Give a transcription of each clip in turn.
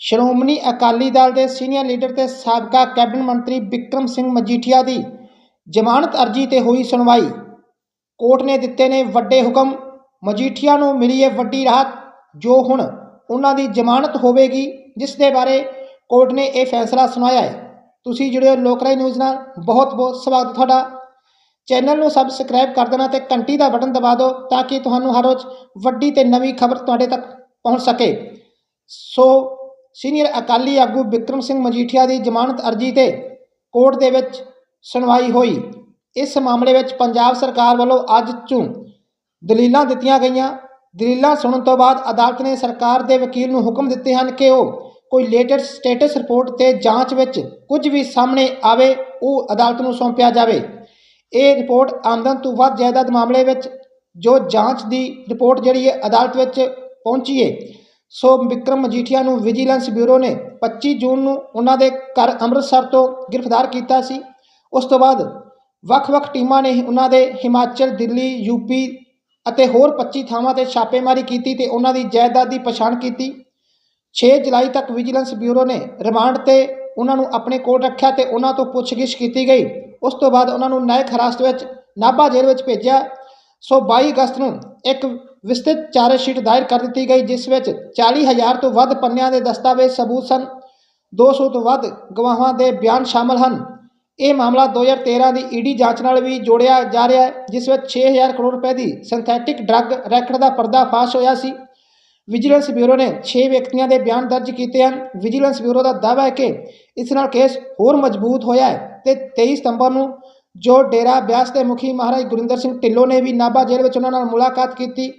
ਸ਼੍ਰੋਮਣੀ ਅਕਾਲੀ ਦਲ ਦੇ senior leader ਤੇ ਸਾਬਕਾ ਕੈਬਨਿਟ ਮੰਤਰੀ ਬਿਕਰਮ ਸਿੰਘ ਮਜੀਠੀਆ ਦੀ ਜ਼ਮਾਨਤ ਅਰਜ਼ੀ ਤੇ ਹੋਈ ਸੁਣਵਾਈ। ਕੋਰਟ ਨੇ ਦਿੱਤੇ ਨੇ ਵੱਡੇ ਹੁਕਮ। ਮਜੀਠੀਆ ਨੂੰ ਮਿਲੀ ਹੈ ਵੱਡੀ ਰਾਹਤ। ਜੋ ਹੁਣ ਉਹਨਾਂ ਦੀ ਜ਼ਮਾਨਤ ਹੋਵੇਗੀ, ਜਿਸ ਦੇ ਬਾਰੇ ਕੋਰਟ ਨੇ ਇਹ ਫੈਸਲਾ ਸੁਣਾਇਆ ਹੈ ਤੁਸੀਂ ਜੁੜੇ ਹੋ ਲੋਕਰਾਈ ਨਿਊਜ਼ ਨਾਲ। ਬਹੁਤ ਬਹੁਤ ਸਵਾਗਤ ਤੁਹਾਡਾ। ਚੈਨਲ ਨੂੰ ਸਬਸਕ੍ਰਾਈਬ ਕਰ ਦੇਣਾ ਤੇ ਘੰਟੀ ਦਾ ਬਟਨ ਦਬਾ ਦਿਓ ਤਾਂ ਕਿ ਤੁਹਾਨੂੰ ਹਰ ਰੋਜ਼ ਵੱਡੀ ਤੇ ਨਵੀਂ ਖਬਰ ਤੁਹਾਡੇ ਤੱਕ ਪਹੁੰਚ ਸਕੇ। ਸੋ ਸੀਨੀਅਰ ਅਕਾਲੀ ਆਗੂ ਬਿਕਰਮ ਸਿੰਘ ਮਜੀਠੀਆ ਦੀ ਜ਼ਮਾਨਤ ਅਰਜ਼ੀ ਤੇ ਕੋਰਟ ਦੇ ਵਿੱਚ ਸੁਣਵਾਈ ਹੋਈ। ਇਸ ਮਾਮਲੇ ਵਿੱਚ ਪੰਜਾਬ ਸਰਕਾਰ ਵੱਲੋਂ ਅੱਜ ਚੋਂ ਦਲੀਲਾਂ ਦਿੱਤੀਆਂ ਗਈਆਂ। ਦਲੀਲਾਂ ਸੁਣਨ ਤੋਂ ਬਾਅਦ ਅਦਾਲਤ ਨੇ ਸਰਕਾਰ ਦੇ ਵਕੀਲ ਨੂੰ ਹੁਕਮ ਦਿੱਤੇ ਹਨ ਕਿ ਉਹ ਕੋਈ ਲੇਟੈਸਟ ਸਟੇਟਸ ਰਿਪੋਰਟ ਤੇ ਜਾਂਚ ਵਿੱਚ ਕੁਝ ਵੀ ਸਾਹਮਣੇ ਆਵੇ, ਉਹ ਅਦਾਲਤ ਨੂੰ ਸੌਂਪਿਆ ਜਾਵੇ। ਇਹ ਰਿਪੋਰਟ ਆਮਦਨ ਤੋਂ ਵੱਧ ਜਾਇਦਾਦ ਮਾਮਲੇ ਵਿੱਚ ਜੋ ਜਾਂਚ ਦੀ ਰਿਪੋਰਟ ਜਿਹੜੀ ਹੈ ਅਦਾਲਤ ਵਿੱਚ ਪਹੁੰਚੀ ਹੈ ਸੋ ਵਿਕਰਮ ਮਜੀਠੀਆ ਨੂੰ ਵਿਜੀਲੈਂਸ ਬਿਊਰੋ ਨੇ 25 ਜੂਨ ਨੂੰ ਉਹਨਾਂ ਦੇ ਘਰ ਅੰਮ੍ਰਿਤਸਰ ਤੋਂ ਗ੍ਰਿਫਤਾਰ ਕੀਤਾ ਸੀ। ਉਸ ਤੋਂ ਬਾਅਦ ਵੱਖ-ਵੱਖ ਟੀਮਾਂ ਨੇ ਉਹਨਾਂ ਦੇ ਹਿਮਾਚਲ, ਦਿੱਲੀ ਯੂਪੀ ਅਤੇ ਹੋਰ 25 ਥਾਵਾਂ ਤੇ ਛਾਪੇਮਾਰੀ ਕੀਤੀ ਤੇ ਉਹਨਾਂ ਦੀ ਜਾਇਦਾਦ ਦੀ ਪਛਾਣ ਕੀਤੀ। 6 ਜੁਲਾਈ ਤੱਕ ਵਿਜੀਲੈਂਸ ਬਿਊਰੋ ਨੇ ਰਿਮਾਂਡ ਤੇ ਉਹਨਾਂ ਨੂੰ ਆਪਣੇ ਕੋਲ ਰੱਖਿਆ ਤੇ ਉਹਨਾਂ ਤੋਂ ਪੁੱਛਗਿੱਛ ਕੀਤੀ ਗਈ। ਉਸ ਤੋਂ ਬਾਅਦ ਉਹਨਾਂ ਨੂੰ ਨਾਇਕ ਹਿਰਾਸਤ ਵਿੱਚ ਨਾਭਾ ਜੇਲ੍ਹ ਵਿੱਚ ਭੇਜਿਆ। ਸੋ 22 ਅਗਸਤ ਨੂੰ ਇੱਕ ਵਿਸਤ੍ਰਿਤ ਚਾਰਜ ਸ਼ੀਟ ਦਾਇਰ ਕਰ ਦਿੱਤੀ ਗਈ, ਜਿਸ ਵਿੱਚ 40000 ਤੋਂ ਵੱਧ ਪੰਨਿਆਂ ਦੇ ਦਸਤਾਵੇਜ਼ ਸਬੂਤ ਸਨ 200 ਤੋਂ ਵੱਧ ਗਵਾਹਾਂ ਦੇ ਬਿਆਨ ਸ਼ਾਮਲ ਹਨ। ਇਹ ਮਾਮਲਾ 2013 ਦੀ ਈਡੀ ਜਾਂਚ ਨਾਲ ਵੀ ਜੋੜਿਆ ਜਾ ਰਿਹਾ ਹੈ, ਜਿਸ ਵਿੱਚ 6000 ਕਰੋੜ ਰੁਪਏ ਦੀ ਸਿੰਥੈਟਿਕ ਡਰੱਗ ਰੈਕਟ ਦਾ ਪਰਦਾਫਾਸ਼ ਹੋਇਆ ਸੀ। ਵਿਜੀਲੈਂਸ ਬਿਊਰੋ ਨੇ 6 ਵਿਅਕਤੀਆਂ ਦੇ ਬਿਆਨ ਦਰਜ ਕੀਤੇ ਹਨ। ਵਿਜੀਲੈਂਸ ਬਿਊਰੋ ਦਾ ਦਾਅਵਾ ਹੈ ਕਿ ਇਸ ਨਾਲ ਕੇਸ ਹੋਰ ਮਜ਼ਬੂਤ ਹੋਇਆ ਹੈ ਤੇ 23 ਸਤੰਬਰ ਨੂੰ ਜੋ ਡੇਰਾ ਬਿਆਸ ਦੇ ਮੁਖੀ ਮਹਾਰਾਜ ਗੁਰਿੰਦਰ ਸਿੰਘ ਢਿੱਲੋਂ ਨੇ ਵੀ ਨਾਭਾ ਜੇਲ੍ਹ ਵਿੱਚ ਉਹਨਾਂ ਨਾਲ ਮੁਲਾਕਾਤ ਕੀਤੀ।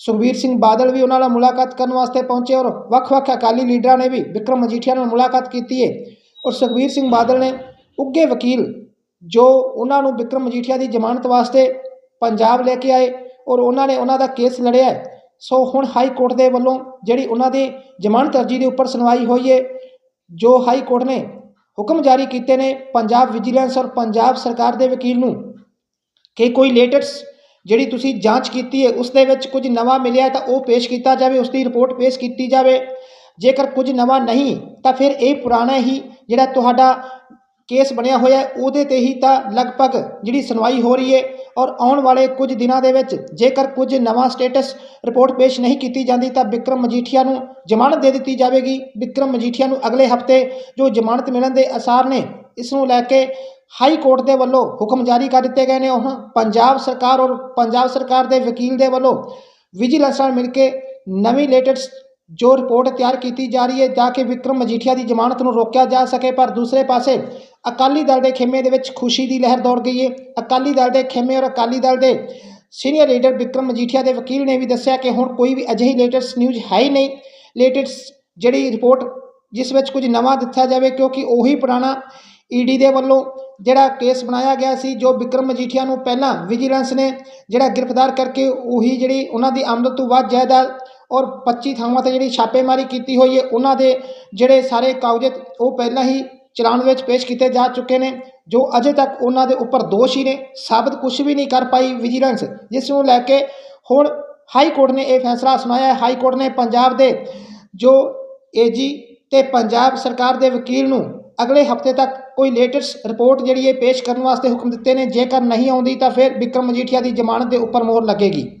ਸੁਖਬੀਰ ਸਿੰਘ ਬਾਦਲ ਵੀ ਉਹਨਾਂ ਨਾਲ ਮੁਲਾਕਾਤ ਕਰਨ ਵਾਸਤੇ ਪਹੁੰਚੇ ਔਰ ਵੱਖ-ਵੱਖ ਅਕਾਲੀ ਲੀਡਰਾਂ ਨੇ ਵੀ ਵਿਕਰਮ ਮਜੀਠੀਆ ਨਾਲ ਮੁਲਾਕਾਤ ਕੀਤੀ ਹੈ ਔਰ ਸੁਖਬੀਰ ਸਿੰਘ ਬਾਦਲ ਨੇ ਉੱਗੇ ਵਕੀਲ ਜੋ ਉਹਨਾਂ ਨੂੰ ਵਿਕਰਮ ਮਜੀਠੀਆ ਦੀ ਜ਼ਮਾਨਤ ਵਾਸਤੇ ਪੰਜਾਬ ਲੈ ਕੇ ਆਏ ਔਰ ਉਹਨਾਂ ਨੇ ਉਹਨਾਂ ਦਾ ਕੇਸ ਲੜਿਆ ਸੋ ਹੁਣ ਹਾਈ ਕੋਰਟ ਦੇ ਵੱਲੋਂ ਜਿਹੜੀ ਉਹਨਾਂ ਦੀ ਜ਼ਮਾਨਤ ਅਰਜ਼ੀ ਦੇ ਉੱਪਰ ਸੁਣਵਾਈ ਹੋਈ ਹੈ ਜੋ ਹਾਈ ਕੋਰਟ ਨੇ ਹੁਕਮ ਜਾਰੀ ਕੀਤੇ ਨੇ, ਪੰਜਾਬ ਵਿਜੀਲੈਂਸ ਔਰ ਪੰਜਾਬ ਸਰਕਾਰ ਦੇ ਵਕੀਲ ਨੂੰ ਕਿ ਕੋਈ ਲੇਟੈਸਟ ਜਿਹੜੀ ਤੁਸੀਂ ਜਾਂਚ ਕੀਤੀ ਹੈ ਉਸ ਦੇ ਵਿੱਚ ਕੁਝ ਨਵਾਂ ਮਿਲਿਆ ਤਾਂ ਉਹ ਪੇਸ਼ ਕੀਤਾ ਜਾਵੇ ਉਸ ਦੀ ਰਿਪੋਰਟ ਪੇਸ਼ ਕੀਤੀ ਜਾਵੇ। ਜੇਕਰ ਕੁਝ ਨਵਾਂ ਨਹੀਂ, ਤਾਂ ਫਿਰ ਇਹ ਪੁਰਾਣਾ ਹੀ ਜਿਹੜਾ ਤੁਹਾਡਾ ਕੇਸ ਬਣਿਆ ਹੋਇਆ ਉਹਦੇ ਤੇ ਹੀ ਤਾਂ ਲਗਭਗ ਜਿਹੜੀ ਸੁਣਵਾਈ ਹੋ ਰਹੀ ਹੈ। ਔਰ ਆਉਣ ਵਾਲੇ ਕੁਝ ਦਿਨਾਂ ਦੇ ਵਿੱਚ, ਜੇਕਰ ਕੁਝ ਨਵਾਂ ਸਟੇਟਸ ਰਿਪੋਰਟ ਪੇਸ਼ ਨਹੀਂ ਕੀਤੀ ਜਾਂਦੀ, ਤਾਂ ਵਿਕਰਮ ਮਜੀਠੀਆ ਨੂੰ ਜ਼ਮਾਨਤ ਦੇ ਦਿੱਤੀ ਜਾਵੇਗੀ। ਵਿਕਰਮ ਮਜੀਠੀਆ ਨੂੰ ਅਗਲੇ ਹਫ਼ਤੇ ਜੋ ਜ਼ਮਾਨਤ ਮਿਲਣ ਦੇ ਅਸਾਰ ਨੇ, ਇਸ ਨੂੰ ਲੈ ਕੇ ਹਾਈ ਕੋਰਟ ਦੇ ਵੱਲੋਂ ਹੁਕਮ ਜਾਰੀ ਕਰ ਦਿੱਤੇ ਗਏ ਨੇ ਹੁਣ ਪੰਜਾਬ ਸਰਕਾਰ ਔਰ ਪੰਜਾਬ ਸਰਕਾਰ ਦੇ ਵਕੀਲ ਦੇ ਵੱਲੋਂ ਵਿਜੀਲੈਂਸ ਨਾਲ ਮਿਲ ਕੇ ਨਵੀਂ ਲੇਟੈਸਟ ਜੋ ਰਿਪੋਰਟ ਤਿਆਰ ਕੀਤੀ ਜਾ ਰਹੀ ਹੈ, ਤਾਂ ਕਿ ਵਿਕਰਮ ਮਜੀਠੀਆ ਦੀ ਜ਼ਮਾਨਤ ਨੂੰ ਰੋਕਿਆ ਜਾ ਸਕੇ। ਪਰ ਦੂਸਰੇ ਪਾਸੇ ਅਕਾਲੀ ਦਲ ਦੇ ਖੇਮੇ ਦੇ ਵਿੱਚ ਖੁਸ਼ੀ ਦੀ ਲਹਿਰ ਦੌੜ ਗਈ ਹੈ। ਅਕਾਲੀ ਦਲ ਦੇ ਖੇਮੇ ਔਰ ਅਕਾਲੀ ਦਲ ਦੇ ਸੀਨੀਅਰ ਲੀਡਰ ਵਿਕਰਮ ਮਜੀਠੀਆ ਦੇ ਵਕੀਲ ਨੇ ਵੀ ਦੱਸਿਆ ਕਿ ਹੁਣ ਕੋਈ ਵੀ ਅਜਿਹੀ ਲੇਟੈਸਟ ਨਿਊਜ਼ ਹੈ ਹੀ ਨਹੀਂ। ਲੇਟੈਸਟ ਜਿਹੜੀ ਰਿਪੋਰਟ ਜਿਸ ਵਿੱਚ ਕੁਝ ਨਵਾਂ ਦਿੱਤਾ ਜਾਵੇ, ਕਿਉਂਕਿ ਉਹੀ ਪੁਰਾਣਾ ਈਡੀ ਦੇ ਵੱਲੋਂ ਜਿਹੜਾ ਕੇਸ ਬਣਾਇਆ ਗਿਆ ਸੀ, ਜੋ ਵਿਕਰਮ ਮਜੀਠੀਆ ਨੂੰ ਪਹਿਲਾਂ ਵਿਜੀਲੈਂਸ ਨੇ, ਜਿਹੜਾ ਗ੍ਰਿਫਤਾਰ ਕਰਕੇ ਉਹੀ ਜਿਹੜੀ ਉਹਨਾਂ ਦੀ ਆਮਦ ਤੋਂ ਵੱਧ ਜਾਇਦਾਦ ਔਰ 25 ਥਾਵਾਂ ਤੇ ਜਿਹੜੀ ਛਾਪੇਮਾਰੀ ਕੀਤੀ ਹੋਈ ਹੈ, ਉਹਨਾਂ ਦੇ ਜਿਹੜੇ ਸਾਰੇ ਕਾਗਜ਼ਾਤ ਉਹ ਪਹਿਲਾਂ ਹੀ ਚਲਾਨ ਵਿੱਚ ਪੇਸ਼ ਕੀਤੇ ਜਾ ਚੁੱਕੇ ਨੇ, ਜੋ ਅਜੇ ਤੱਕ ਉਹਨਾਂ ਦੇ ਉੱਪਰ ਦੋਸ਼ ਹੀ ਨੇ, ਸਾਬਤ ਕੁਝ ਵੀ ਨਹੀਂ ਕਰ ਪਾਈ ਵਿਜੀਲੈਂਸ ਜਿਸ ਨੂੰ ਲੈ ਕੇ ਹੁਣ ਹਾਈ ਕੋਰਟ ਨੇ ਇਹ ਫੈਸਲਾ ਸੁਣਾਇਆ ਹੈ। ਹਾਈ ਕੋਰਟ ਨੇ ਪੰਜਾਬ ਦੇ ਜੋ ਏਜੀ ਤੇ ਪੰਜਾਬ ਸਰਕਾਰ ਦੇ ਵਕੀਲ ਨੂੰ ਅਗਲੇ ਹਫ਼ਤੇ ਤੱਕ ਕੋਈ ਲੇਟੈਸਟ ਰਿਪੋਰਟ ਜਿਹੜੀ ਹੈ ਪੇਸ਼ ਕਰਨ ਵਾਸਤੇ ਹੁਕਮ ਦਿੱਤੇ ਨੇ, ਜੇਕਰ ਨਹੀਂ ਆਉਂਦੀ ਤਾਂ ਫਿਰ ਵਿਕਰਮ ਮਜੀਠੀਆ ਦੀ ਜ਼ਮਾਨਤ ਦੇ ਉੱਪਰ ਮੋਹਰ ਲੱਗੇਗੀ।